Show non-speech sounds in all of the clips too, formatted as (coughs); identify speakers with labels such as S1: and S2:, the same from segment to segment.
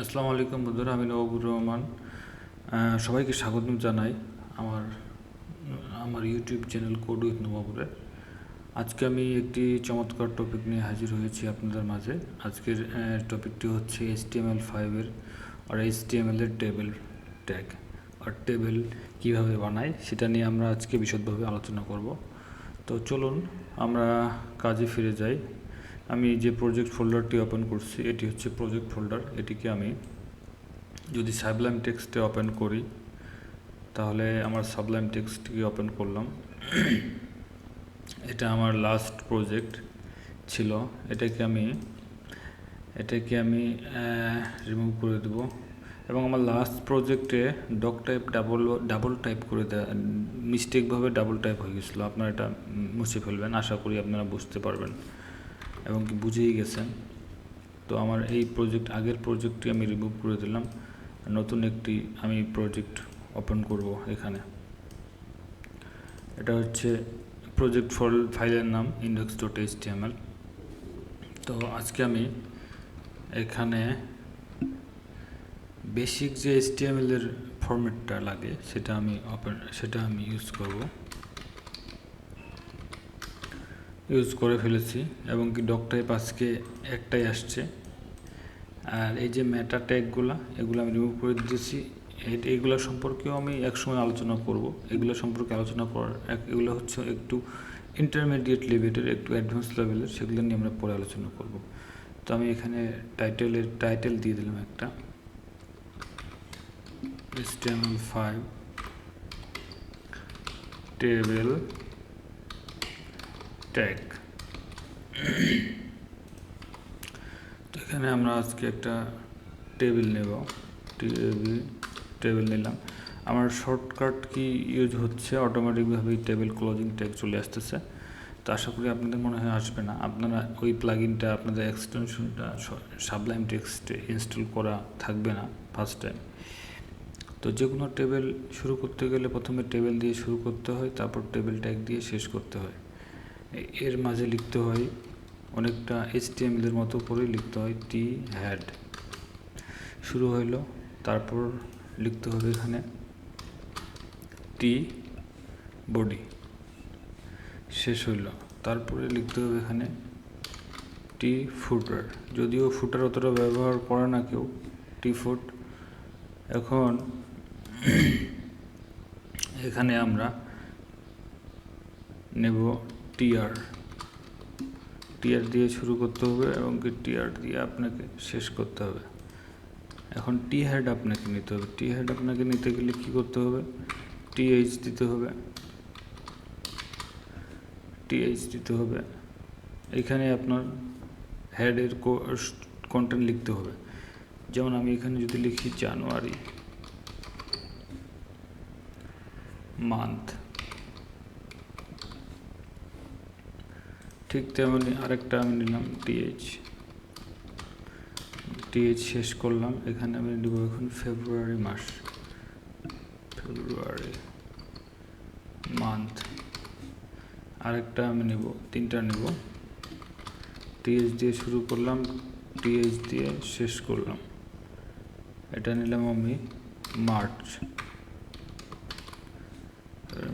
S1: আসসালামু আলাইকুম বন্ধুরা, আমি নবুর রহমান। সবাইকে স্বাগতম জানাই আমার আমার ইউটিউব চ্যানেল কোড উইথ নবাবুরে আজকে আমি একটি চমৎকার টপিক নিয়ে হাজির হয়েছি আপনাদের মাঝে। আজকের টপিকটি হচ্ছে এইচ টি এম এল ফাইভের আর এইচ টি এম এলের টেবিল ট্যাগ আর টেবিল কীভাবে বানায় সেটা নিয়ে আমরা আজকে বিশদভাবে আলোচনা করব। তো চলুন আমরা কাজে ফিরে যাই। আমি যে প্রজেক্ট ফোল্ডারটি ওপেন করছি, এটি হচ্ছে প্রজেক্ট ফোল্ডার এটিকে আমি যদি সাবলাইম টেক্সটে ওপেন করি, তাহলে আমার সাবলাইম টেক্সটকে ওপেন করলাম। এটা আমার লাস্ট প্রজেক্ট ছিল। এটাকে আমি এটাকে আমি রিমুভ করে দেব। এবং আমার লাস্ট প্রজেক্টে doc type double double type করে দেয় মিস্টেকভাবে ডাবল টাইপ হয়ে গেছিল। আপনারা এটা মুছে ফেলবেন। আশা করি আপনারা বুঝতে পারবেন। এবং কি বুঝেই গেছেন। তো আমার এই প্রজেক্ট আগের প্রজেক্টটি আমি রিমুভ করে দিলাম। নতুন একটি আমি প্রজেক্ট ওপেন করব এখানে। এটা হচ্ছে প্রজেক্ট ফল ফাইলের নাম ইন্ডেক্স ডট এইচ তো আজকে আমি এখানে বেসিক যে এইচ এর ফরম্যাটটা লাগে, সেটা আমি ওপেন সেটা আমি ইউজ করব। ইউজ করে ফেলেছি এবং কি ডক টাইপ আজকে একটাই আসছে। আর এই যে মেটা ট্যাগগুলো এগুলো আমি রিমুভ করে দিয়েছি। এই- এইগুলো সম্পর্কেও আমি একসময় আলোচনা করব। এগুলো সম্পর্কে আলোচনা করার এক- এগুলো হচ্ছে একটু ইন্টারমিডিয়েট লেভেলের একটু অ্যাডভান্স লেভেলের সেগুলো নিয়ে আমরা পরে আলোচনা করব। তো আমি এখানে টাইটেলের টাইটেল দিয়ে দিলাম একটা। ফাইভ টেবিল ট্যাগ এখানে আমরা আজকে একটা টেবিল নেব। টেবিল টেবিল নিলাম। আমার শর্টকাট কি ইউজ হচ্ছে? অটোমেটিকভাবেই টেবিল ক্লোজিং ট্যাগ চলে আসতেছে। তো আশা করি আপনাদের মনে হয় আসবে না। আপনারা ওই প্লাগইনটা আপনাদের এক্সটেনশনটা সাবলাইম টেক্সটে ইনস্টল করা থাকবে না ফার্স্ট টাইম তো যে কোনো টেবিল শুরু করতে গেলে প্রথমে টেবিল দিয়ে শুরু করতে হয়, তারপর টেবিল ট্যাগ দিয়ে শেষ করতে হয়। এর মাঝে লিখতে হয় অনেকটা এর মতো করে লিখতে হয় টি হ্যাড শুরু হইল, তারপর লিখতে হবে এখানে টি বডি শেষ হইল, তারপরে লিখতে হবে এখানে টি ফুটার যদিও ফুটার অতটা ব্যবহার করে না কেউ টি ফুট এখন এখানে আমরা নেব টিআর টিআর দিয়ে শুরু করতে হবে এবং কি টিআর দিয়ে আপনাকে শেষ করতে হবে। এখন টি হেড আপনাকে নিতে হবে। টি হেড আপনাকে নিতে গেলে কি করতে হবে? টিএইচ দিতে হবে। টিএইচ দিতে হবে। এখানে আপনার হেডের কন্টেন্ট লিখতে হবে। যেমন আমি এখানে যদি লিখি জানুয়ারি মান্থ ঠিক তেমনি আরেকটা আমি নিলাম টিএইচ। টিএইচ শেষ করলাম, এখানে আমি নেব এখন ফেব্রুয়ারি মাস। February month. আরেকটা আমি নেব, তিনটা নেব। টিএইচ দিয়ে শুরু করলাম, টিএইচ দিয়ে শেষ করলাম। এটা নিলাম আমি মার্চ।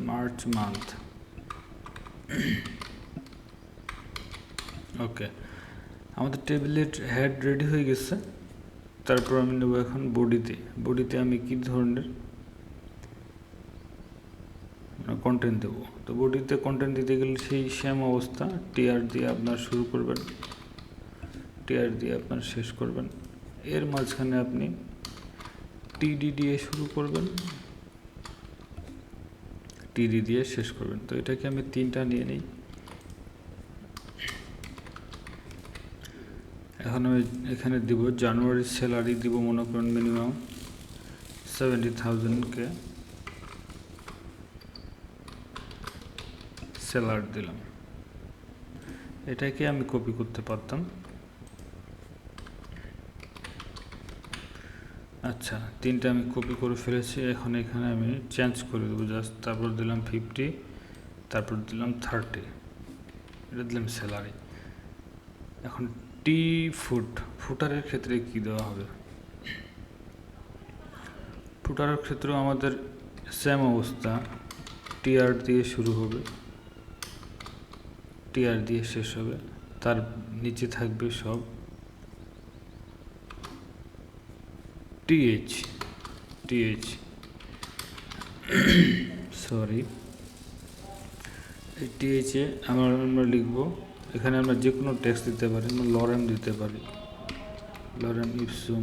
S1: March month. ওকে আমাদের টেবিলের হেড রেডি হয়ে গেছে। তারপর আমি নেব এখন বডিতে বডিতে আমি কি ধরনের কন্টেন্ট দেব? তো বডিতে কন্টেন্ট দিতে গেলে সেই সেম অবস্থা। টিআর দিয়ে আপনার শুরু করবেন। টিআর দিয়ে আপনার শেষ করবেন। এর মাঝখানে আপনি টিডি দিয়ে শুরু করবেন। টিডি দিয়ে শেষ করবেন। তো এটাকে আমি তিনটা নিয়ে নিই। এখন আমি এখানে দিব জানুয়ারির স্যালারি দিব মনে করেন মিনিমাম সেভেন্টি থাউজেন্ডকে স্যালার দিলাম। এটাকে আমি কপি করতে পারতাম। আচ্ছা তিনটা আমি কপি করে ফেলেছি। এখন এখানে আমি চেঞ্জ করে দেবো জাস্ট তারপর দিলাম ফিফটি তারপর দিলাম থার্টি এটা দিলাম স্যালারি এখন টি ফুট। ফুটারের ক্ষেত্রে কি দেওয়া হবে? ফুটারের ক্ষেত্রেও আমাদের সেম অবস্থা। টিআর দিয়ে শুরু হবে। টিআর দিয়ে শেষ হবে। তার নিচে থাকবে সব। টিএইচ টিএইচ সরি এই টিএইচে আমরা আমরা লিখব এখানে আমরা যে কোনো টেক্সট দিতে পারি লরেম দিতে পারি। লরেম ইপসুম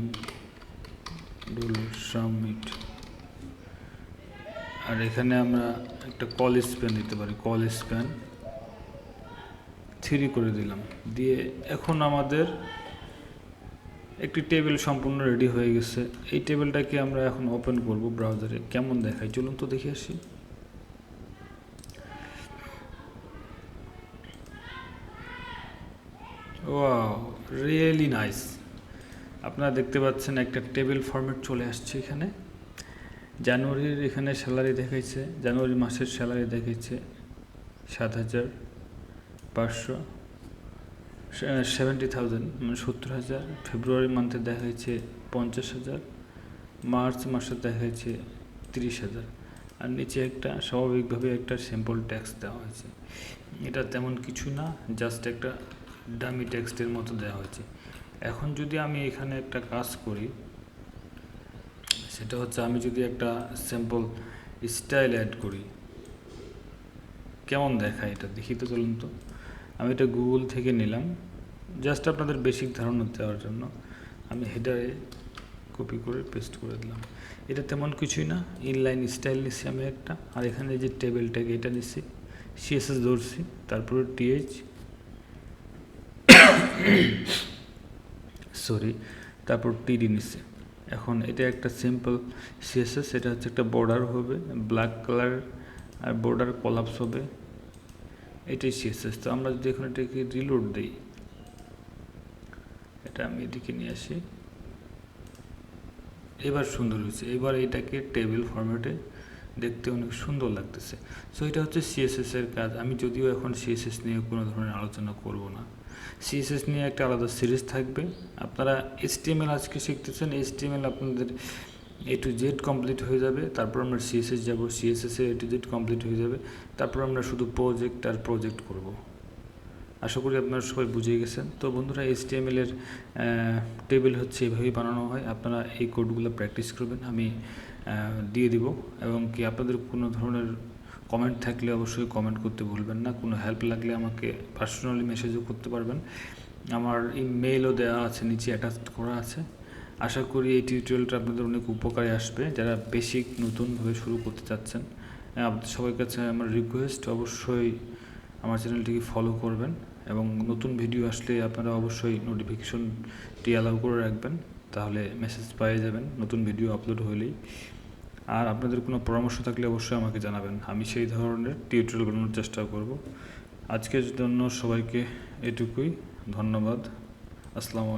S1: ডুল সাবমিট আর এখানে আমরা একটা কল স্প্যান দিতে পারি কল স্প্যান থ্রি করে দিলাম। দিয়ে এখন আমাদের একটি টেবিল সম্পূর্ণ রেডি হয়ে গেছে। এই টেবিলটাকে আমরা এখন ওপেন করব ব্রাউজারে কেমন দেখায়? চলুন তো দেখে আসি। ওয়াও রিয়েলি নাইস আপনারা দেখতে পাচ্ছেন একটা টেবিল ফরম্যাট চলে আসছে এখানে। জানুয়ারির এখানে স্যালারি দেখাইছে, জানুয়ারি মাসের স্যালারি দেখাইছে সাত হাজার পাঁচশো সেভেন্টি থাউজেন্ড মানে সত্তর হাজার। ফেব্রুয়ারি মান্থে দেখাইছে পঞ্চাশ হাজার, মার্চ মাসে দেখাইছে তিরিশ হাজার। আর নিচে একটা স্বাভাবিকভাবে একটা সিম্পল ট্যাক্স দেওয়া হয়েছে। এটা তেমন কিছু না জাস্ট একটা ডামি টেক্সটের মতো দেওয়া হয়েছে। এখন যদি আমি এখানে একটা কাজ করি, সেটা হচ্ছে আমি যদি একটা সিম্পল স্টাইল অ্যাড করি, কেমন দেখায় এটা দেখি তো চলুন তো। আমি এটা গুগল থেকে নিলাম জাস্ট আপনাদের বেসিক ধারণা দেওয়ার জন্য। আমি হেডারে কপি করে পেস্ট করে দিলাম। এটা তেমন কিছুই না ইনলাইন স্টাইল নিচ্ছি আমি একটা, আর এখানে যে টেবিলটাকে এটা নিচ্ছি সিএসএস ধরছি, তারপরে টিএইচ (coughs) সরি তারপর টিডি নিচ্ছে এখন এটা একটা সিম্পল সিএসএস এটা হচ্ছে একটা বর্ডার হবে ব্ল্যাক কালার আর বর্ডার কলাপস হবে। এটাই সিএসএস তো আমরা যদি এখন এটাকে রিলোড দিই, এটা আমি এদিকে নিয়ে আসি। এবার সুন্দর হয়েছে। এবার এটাকে টেবিল ফরম্যাটে দেখতে অনেক সুন্দর লাগতেছে। সো এটা হচ্ছে সিএসএস এর কাজ। আমি যদিও এখন সিএসএস নিয়ে কোনো ধরনের আলোচনা করব না। সিএসএস নিয়ে একটা আলাদা সিরিজ থাকবে। আপনারা এইচটিএমএল আজকে শিখতেছেন। এইচটিএমএল আপনাদের এ টু জেড কমপ্লিট হয়ে যাবে। তারপর আমরা সিএসএস যাব। CSS A to Z complete হয়ে যাবে। তারপর আমরা শুধু প্রজেক্ট আর প্রজেক্ট করব। আশা করি আপনারা সবাই বুঝে গেছেন। তো বন্ধুরা এইচটিএমএল এর টেবিল হচ্ছে এভাবেই বানানো হয়। আপনারা এই কোডগুলো প্র্যাকটিস করবেন। আমি দিয়ে দিব। এবং কি আপনাদের কোনো ধরনের কমেন্ট থাকলে অবশ্যই কমেন্ট করতে ভুলবেন না। কোনো হেল্প লাগলে আমাকে পার্সোনালি মেসেজও করতে পারবেন। আমার মেইলও দেওয়া আছে, নিচে অ্যাটাচ করা আছে। আশা করি এই টিউটোরিয়ালটা আপনাদের অনেক উপকারে আসবে। যারা বেসিক নতুনভাবে শুরু করতে চাচ্ছেন আপনাদের সবার কাছে আমার রিকোয়েস্ট অবশ্যই আমার চ্যানেলটিকে ফলো করবেন। এবং নতুন ভিডিও আসলে আপনারা অবশ্যই নোটিফিকেশনটি অ্যালাউ করে রাখবেন। তাহলে মেসেজ পেয়ে যাবেন। নতুন ভিডিও আপলোড হলেই। আর আপনাদের কোনো পরামর্শ থাকলে অবশ্যই আমাকে জানাবেন। আমি সেই ধরনের টিউটোরিয়াল বানানোর চেষ্টা করব। আজকের জন্য সবাইকে এটুকুই। ধন্যবাদ। আসসালামু আলাইকুম।